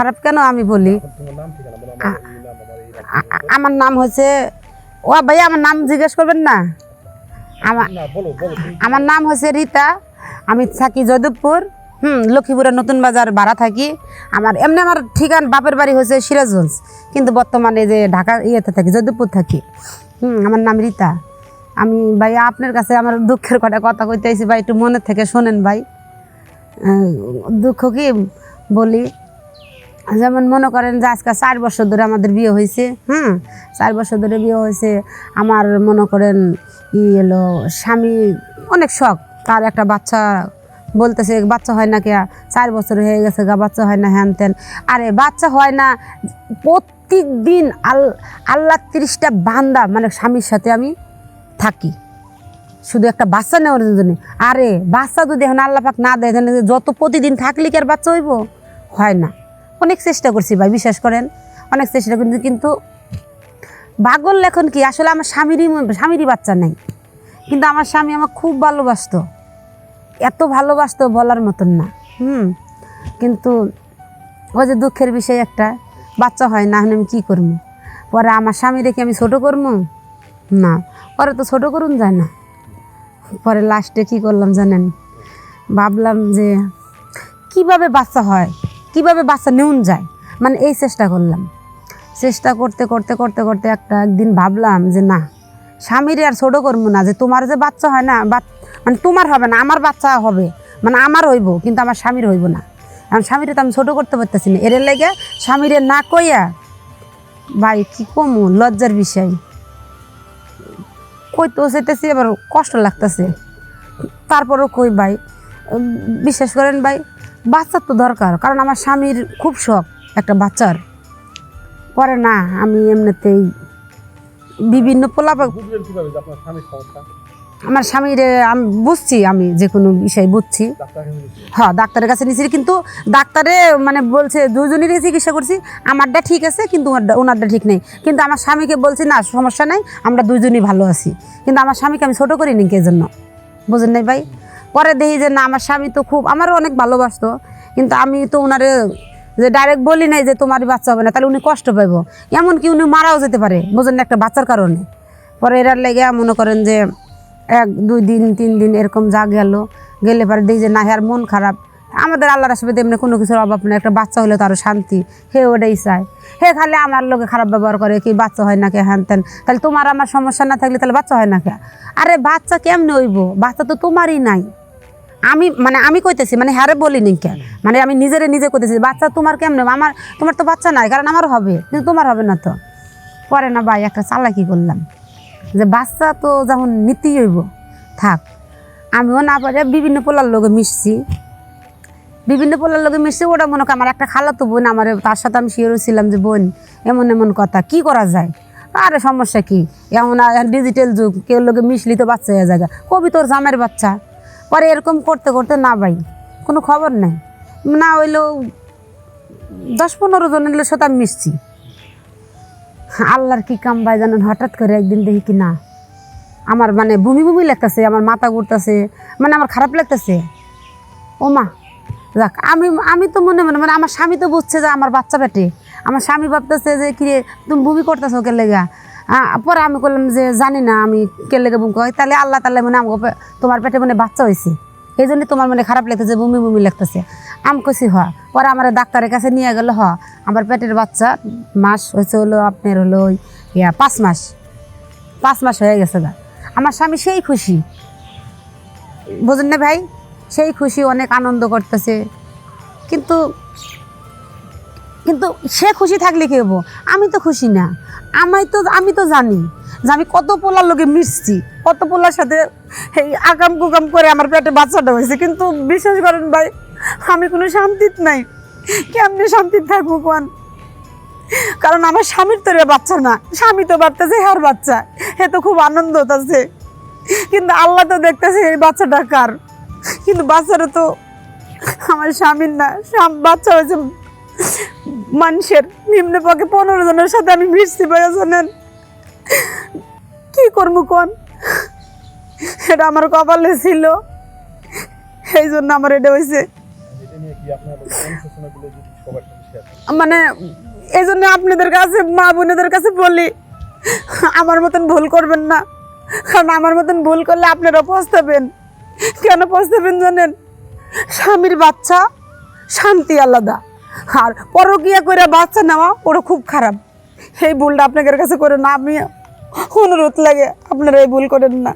খারাপ কেন আমি বলি? আমার নাম হচ্ছে, ও ভাই আমার নাম জিজ্ঞেস করবেন না? আমার আমার নাম হচ্ছে রীতা, আমি থাকি যদবপুর হুম, লক্ষ্মীপুরের নতুন বাজার ভাড়া থাকি। আমার, এমনি আমার ঠিকান বাপের বাড়ি হচ্ছে সিরাজগঞ্জ, কিন্তু বর্তমানে যে ঢাকা ইয়েতে থাকি যদবপুর থাকি। হুম, আমার নাম রীতা। আমি, ভাই, আপনার কাছে আমার দুঃখের কটা কথা কইতে আইছি, ভাই, একটু মনের থেকে শোনেন, ভাই। দুঃখ কি বলি? যেমন মনে করেন যে আজকে চার বছর ধরে আমাদের বিয়ে হয়েছে হ্যাঁ? চার বছর ধরে বিয়ে হয়েছে। আমার মনে করেন ই এলো স্বামী অনেক শখ। তার একটা বাচ্চা বলতেছে, বাচ্চা হয় না কে চার বছর হয়ে গেছে গা, বাচ্চা হয় না হ্যান ত্যান আরে বাচ্চা হয় না প্রত্যেক দিন আল, আল্লাহ তিরিশটা বান্দা মানে স্বামীর সাথে আমি থাকি। শুধু একটা বাচ্চা নেওয়ার জন্য। আরে বাচ্চা যদি এখন আল্লাহ পাক না দেয় যত প্রতিদিন থাকলে কি আর বাচ্চা হইব? হয় না। অনেক চেষ্টা করছি ভাই, বিশ্বাস করেন। অনেক চেষ্টা করছি কিন্তু ভাগল লেখন কি? আসলে আমার স্বামীরই স্বামীরই বাচ্চা নেই। কিন্তু আমার স্বামী আমার খুব ভালোবাসতো। এত ভালোবাসতো বলার মতন না। হুম? কিন্তু ওই যে দুঃখের বিষয় একটা, বাচ্চা হয় না আমি কী করব? পরে আমার স্বামী রেখে আমি ছোটো করব? না। পরে তো ছোটো করুন যায় না। পরে লাস্টে কি করলাম জানেন? ভাবলাম যে কীভাবে বাচ্চা হয়? কীভাবে বাচ্চা নেউন যায়? মানে এই চেষ্টা করলাম। চেষ্টা করতে করতে করতে করতে একটা একদিন ভাবলাম যে না, স্বামীর আর ছোটো করব না, যে তোমার যে বাচ্চা হয় না মানে তোমার হবে না, আমার বাচ্চা হবে মানে আমার হইব, কিন্তু আমার স্বামীর হইব না। এখন স্বামীরে তো আমি ছোটো করতে পারতেছি না। এর লেগে স্বামীরে না কইয়া, ভাই কি কমু, লজ্জার বিষয়। কই তো সেটাছি এবার কষ্ট লাগতেছে। তারপরেও কই ভাই বিশ্বাস করেন ভাই বাচ্চার তো দরকার কারণ আমার স্বামীর খুব শখ একটা বাচ্চার। পরে না আমি এমনিতেই বিভিন্ন পোলা আমার স্বামীর আমি বুঝছি আমি যে কোনো বিষয় বুঝছি। হ্যাঁ ডাক্তারের কাছে নিয়েছি কিন্তু ডাক্তারে মানে বলছে দুজনেরই চিকিৎসা করছি আমারটা ঠিক আছে কিন্তু ওনারটা ঠিক নেই। কিন্তু আমার স্বামীকে বলছি না সমস্যা নাই আমরা দুজনই ভালো আছি। কিন্তু আমার স্বামীকে আমি ছোটো করিনি কে জন্য বুঝেন নাই ভাই? পরে দেখি যে না, আমার স্বামী তো খুব, আমারও অনেক ভালোবাসতো, কিন্তু আমি তো ওনারে যে ডাইরেক্ট বলি নাই যে তোমার বাচ্চা হবে না, তাহলে উনি কষ্ট পাইব। এমনকি উনি মারাও যেতে পারে, বুঝেন না একটা বাচ্চার কারণে। পরে এরার লেগে মনে করেন যে এক, দুই দিন, তিন দিন এরকম যা গেল, গেলে পরে দেখি যে না আর মন খারাপ। আমাদের আল্লাহর আসবে এমনি কোনো কিছুর অভাব নেই, একটা বাচ্চা হলে তো আরও শান্তি, হে ওটাই চায়। হে খালি আমার লোকে খারাপ ব্যবহার করে, কি বাচ্চা হয় না কে, হ্যান ত্যান, তাহলে তোমার আমার সমস্যা না থাকলে তাহলে বাচ্চা হয় না কে? আরে বাচ্চা কেমনে হইব? বাচ্চা তো তোমারই নাই। আমি মানে আমি কইতেছি মানে হ্যারে বলি নি কে মানে আমি নিজেরে নিজে কইতেছি বাচ্চা তোমার কেমনে? আমার তোমার তো বাচ্চা নাই কারণ আমার হবে কিন্তু তোমার হবে না তো। পরে না ভাই একটা চালাকি করলাম যে বাচ্চা তো যখন নীতি হইব থাক। আমিও না পারে বিভিন্ন পোলার লোকে মিশছি। বিভিন্ন পোলার লোকে মিশছি ওটা মনে কর আমার একটা খালাতো বোন আমার তার সাথে আমি শিওর ছিলাম যে বোন এমন এমন কথা কি করা যায়? আরে সমস্যা কি? এমন ডিজিটাল যুগ কেউ লোকে মিশলি তো বাচ্চা হয়ে যায় কবি তোর জামের বাচ্চা। পরে এরকম করতে করতে না ভাই, কোনো খবর নেই। না হইলেও দশ পনেরো জন জনের সাথে আমি মিশছি। আল্লাহর কি কাম ভাই জানেন, হঠাৎ করে একদিন দেখি কি না, আমার মানে বমি বমি লাগতেছে, আমার মাথা ঘুরতেছে মানে আমার খারাপ লাগতেছে। ও মা যাক, আমি আমি তো মনে মনে মানে আমার স্বামী তো বুঝছে যে আমার বাচ্চা পেটে আমার স্বামী ভাবতেছে যে কি তুমি বমি করতেছো কে লেগা। পরে আমি বললাম যে জানি না, আমি কে লেগে বমি করি তাহলে আল্লাহ তাহলে মানে আমাকে তোমার পেটে মানে বাচ্চা হয়েছে এই জন্য তোমার মানে খারাপ লাগতেছে, বমি বমি লাগতেছে। আমি কছি হ। পরে আমার ডাক্তারের কাছে নিয়ে গেল, হ। আমার পেটের বাচ্চা মাস হয়েছে হলো আপনার হলো ইয়া, পাঁচ মাস। পাঁচ মাস হয়ে গেছে দা আমার স্বামী সেই খুশি। বুঝলেন না ভাই? সেই খুশি, অনেক আনন্দ করতেছে। কিন্তু কিন্তু সে খুশি থাকলে কি হব? আমি তো খুশি না। আমি তো আমি তো জানি যে আমি কত পোলার লোকে মিশছি, কত পোলার সাথে এই আকাম কুকাম করে আমার পেটে বাচ্চাটা হয়েছে। কিন্তু বিশ্বাস করেন ভাই, আমি কোনো শান্তিত নাই। কেমনি শান্তিত থাকব কোন? কারণ আমার স্বামীর তো বাচ্চা না। স্বামী তো ভাবতেছে হ্যার বাচ্চা, হে তো খুব আনন্দ হতেছে। কিন্তু আল্লাহ তো দেখতেছে এই বাচ্চাটা কার। কিন্তু বাচ্চাটা তো আমার স্বামীর না বাচ্চা হয়েছে মানুষের নিম্ন পক্ষে পনেরো জনের সাথে আমি মিশছি ভাইয়া জানেন। কি করব কোন? এটা আমার কপালে ছিল। এই জন্য আমার এটা হয়েছে। মানে এই জন্য আপনাদের কাছে, মা বোনেদের কাছে বলি, আমার মতন ভুল করবেন না। কারণ আমার মতন ভুল করলে আপনারা পস্তাবেন। কেন পস্তাবেন জানেন? স্বামীর বাচ্চা শান্তি আলাদা। আর পরকিয়া করে বাচ্চা নেওয়া, ওটা খুব খারাপ। এই ভুলটা আপনাদের কাছে করে না আমি অনুরোধ লাগে আপনারা এই ভুল করেন না।